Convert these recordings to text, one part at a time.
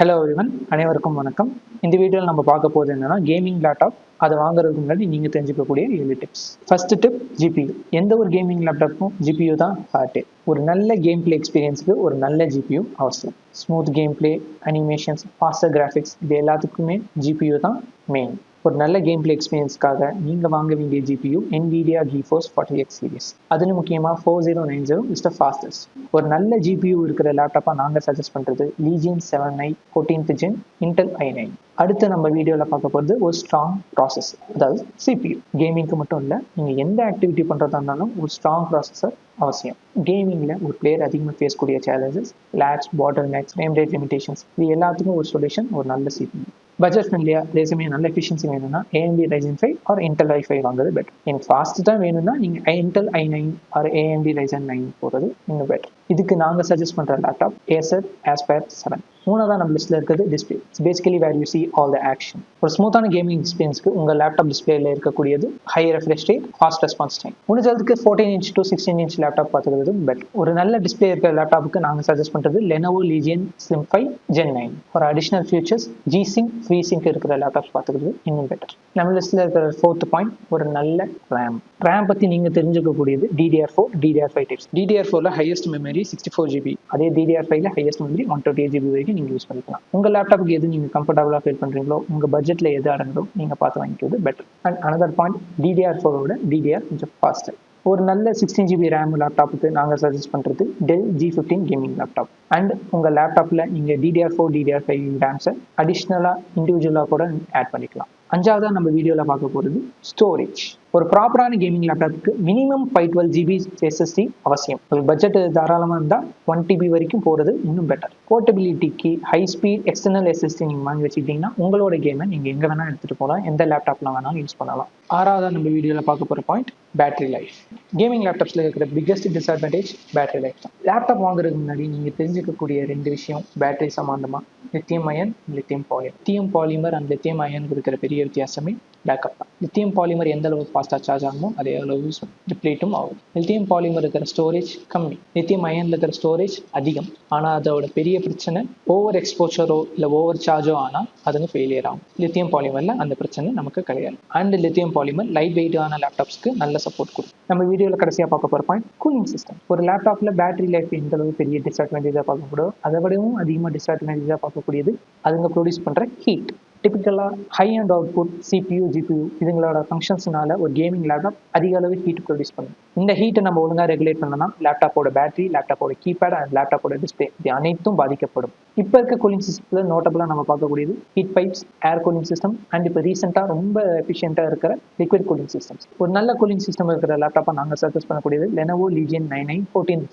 Hello everyone அனைவருக்கும் வணக்கம். இந்த வீடியோவில் நம்ம பார்க்க போகிறது என்னன்னா கேமிங் லேப்டாப் அதை வாங்குறதுக்கு முன்னாடி நீங்கள் தெரிஞ்சுக்கக்கூடிய ஏழு டிப்ஸ் ஃபர்ஸ்ட் டிப் ஜிபியூ எந்த ஒரு கேமிங் லேப்டாப்பும் ஜிபியூ தான் ஹார்ட்டு ஒரு நல்ல கேம் பிளே எக்ஸ்பீரியன்ஸுக்கு ஒரு நல்ல ஜிபியூ அவசியம். Smooth game play animations faster graphics இது எல்லாத்துக்குமே ஜிபியூ தான் மெயின் ஒரு நல்ல கேம் பிளே எக்ஸ்பீரியன்ஸ்க்காக நீங்கள் வாங்க வேண்டிய GPU NVIDIA GeForce 40 X series அதில் முக்கியமாக four zero nine zero is the fastest ஒரு நல்ல ஜிபியூ இருக்கிற லேப்டாப்பாக நாங்கள் சஜஸ்ட் பண்ணுறது Legion seven nine fourteenth gen Intel i nine அடுத்து நம்ம வீடியோவில் பார்க்க போகிறது ஒரு ஸ்ட்ராங் ப்ராசஸ் அதாவது சிபியூ கேமிங்க்கு மட்டும் இல்லை நீங்கள் எந்த ஆக்டிவிட்டி பண்ணுறதா இருந்தாலும் ஒரு ஸ்ட்ராங் ப்ராசஸர் அவசியம். கேமிங்கில் ஒரு பிளேயர் அதிகமாக ஃபேஸ் கூடிய சேலஞ்சஸ் லேக்ஸ் பாட்டர் மேக்ஸ் நேம் ரேட் லிமிடேஷன்ஸ் இது எல்லாத்துக்கும் ஒரு சொல்யூஷன் ஒரு நல்ல சிபியூ பட்ஜெட் ஃப்ரெண்ட்லியாக அதே சமயம் நல்ல எஃபிஷியன்சி வேணும்னா AMD Ryzen five or Intel i five வாங்குறது பெட்டர் எனக்கு ஃபாஸ்ட் தான் வேணும்னா நீங்கள் Intel i nine or AMD Ryzen nine போகிறது இன்னும் பெட்டர் இதுக்கு நாங்கள் சஜஸ்ட் பண்ணுற லேப்டாப் ஏசர் ஆஸ்பயர் செவன் மூணாவது நம்ம லிஸ்ட்டில் இருக்கிறது display it's basically where you see all the action ஒரு ஸ்மூத்தான கேமிங் எக்ஸ்பீரியன்ஸ்க்கு உங்கள் லேப்டாப் டிஸ்பிளேல இருக்கக்கூடியது high refresh rate fast response time முடிஞ்சதுக்கு fourteen inch to sixteen inch laptop பார்த்துக்கிறது பெட் ஒரு நல்ல டிஸ்பிளே இருக்கிற லேப்டாப்புக்கு நாங்கள் சஜஸ்ட் பண்ணுறது Lenovo Legion slim five gen nine ஒரு additional features G sync free sync இருக்கிற லேப்டாப்ஸ் பார்த்துக்கிறது இன்னும் பெட்டர் நம்ம லிஸ்ட்டில் இருக்கிற ஃபோர்த் பாயிண்ட் ஒரு நல்ல ரேம் ரேம் பற்றி நீங்கள் தெரிஞ்சுக்கக்கூடியது DDR four DDR five types DDR ஃபோரில் highest memory sixty four GB அதே டிடிஆர் ஃபைவ்ல highest memory one twenty eight GB வரைக்கும் நீங்கள் யூஸ் பண்ணிக்கலாம். உங்கள் லேப்டாப்புக்கு எது நீங்கள் கம்ஃபர்டபுளாக ஃபீல் பண்ணுறீங்களோ உங்கள் பட்ஜெட்டில் எது அடங்குதோ நீங்கள் பார்த்து வாங்கிக்கிறது better and another point DDR ஃபோரோட டிடிஆர் கொஞ்சம் ஃபாஸ்டர் ஒரு நல்ல சிக்ஸ்டீன் ஜிபி ரேம் லேப்டாப்புக்கு நாங்கள் சஜஸ்ட் பண்ணுறது Dell G fifteen gaming laptop and உங்கள் லேப்டாப்பில் நீங்கள் டிடிஆர் ஃபோர் டிடிஆர் ஃபைவ் ரேம்ஸை அடிஷ்னலாக இண்டிவிஜுவலாக கூட ஆட் பண்ணிக்கலாம். அஞ்சாவதாக நம்ம வீடியோவில் பார்க்க போகிறது ஸ்டோரேஜ் ஒரு ப்ராப்பரான gaming லேப்டாப்புக்கு minimum five twelve GB SSD அவசியம். ஒரு பட்ஜெட் தாராளமாக இருந்தால் ஒன் டிபி வரைக்கும் போகிறது இன்னும் பெட்டர் போர்ட்டபிலிட்டிக்கு ஹை ஸ்பீட் எக்ஸ்டர்னல் எஸ்எஸ்டி நீங்கள் வாங்கி வச்சுக்கிட்டிங்கன்னா உங்களோட கேமை நீங்கள் எங்கே வேணால் எடுத்துகிட்டு போகலாம். எந்த லேப்டாப்பில் வேணாலும் யூஸ் பண்ணலாம். ஆறாவதாக நம்ம வீடியோவில் பார்க்க போகிற பாயிண்ட் பேட்டரி லைஃப் கேமிங் லேப்டாப்ஸில் இருக்கிற பிக்கஸ்ட் டிஸ்அட்வான்டேஜ் பேட்டரி லைஃப் தான். லேப்டாப் வாங்குறதுக்கு முன்னாடி நீங்கள் தெரிஞ்சுக்கக்கூடிய ரெண்டு விஷயம் பேட்டரி சம்மந்தமாக lithium ion lithium polymer lithium polymer and lithium அயனுக்கு இருக்கிற பெரிய வித்தியாசமே பேக்கப் தான். லித்தியம் பாலிமர் எந்த அளவு ஃபாஸ்ட்டாக சார்ஜ் ஆகுமோ அதே அளவு ரிப்ளேட்டும் ஆகும். லித்தியம் பாலிமர் இருக்கிற ஸ்டோரேஜ் கம்மி. லித்தியம் அயனில் இருக்கிற ஸ்டோரேஜ் அதிகம். ஆனால் அதோட பெரிய பிரச்சனை ஓவர் எக்ஸ்போஷரோ இல்லை ஓவர் சார்ஜோ ஆனால் அதுங்க ஃபெயிலியர் ஆகும். லித்தியம் பாலிமரில் அந்த பிரச்சனை நமக்கு கிடையாது. அண்ட் லித்தியம் பாலிமர் லைட் வெயிட்டான லேப்டாப்ஸ்க்கு நல்ல சப்போர்ட் கொடுக்கும் நம்ம வீடியோவில் கடைசியாக பார்க்க போகிற பாயிண்ட் கூலிங் சிஸ்டம் ஒரு லேப்டாப்பில் பேட்டரி லைஃப் எந்த அளவு பெரிய டிஸ்அட்வான்டேஜாக பார்க்கக்கூடாது அதை விடவும் அதிகமாக டிஸ்அட்வான்டேஜாக பார்க்கக்கூடியது அதுங்க ப்ரொடியூஸ் பண்ணுற heat டிபிக்கலாக high and output CPU GPU இதுங்களோட ஃபங்க்ஷன்ஸ்னால ஒரு கேமிங் லேப்டாப் அதிக அளவு ஹீட் ப்ரொடியூஸ் பண்ணும். இந்த ஹீட்டை நம்ம ஒழுங்காக ரெகுலேட் பண்ணனா லேப்டாப்போட பேட்டரி லேப்டாப்போட கீபேட் அண்ட் லேப்டாப்போட டிஸ்பிளே இது அனைத்தும் பாதிக்கப்படும். இப்போ இருக்க கூலிங் சிஸ்டத்தில் நோட்டபுளாக நம்ம பார்க்கக்கூடியது heat pipes air cooling system and இப்போ ரீசெண்டாக ரொம்ப எஃபிஷியண்ட்டாக இருக்கிற லிக்விட் கூலிங் சிஸ்டம்ஸ் ஒரு நல்ல கூலிங் சிஸ்டம் இருக்கிற லேப்டாப்பை நாங்கள் சஜஸ்ட் பண்ணக்கூடியது Lenovo Legion nine nine fourteen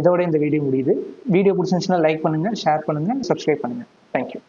இதோட இந்த வீடியோ முடியுது. வீடியோ பிடிச்சிருந்துச்சுன்னா லைக் பண்ணுங்கள் ஷேர் பண்ணுங்கள் சப்ஸ்கிரைப் பண்ணுங்கள் தேங்க்யூ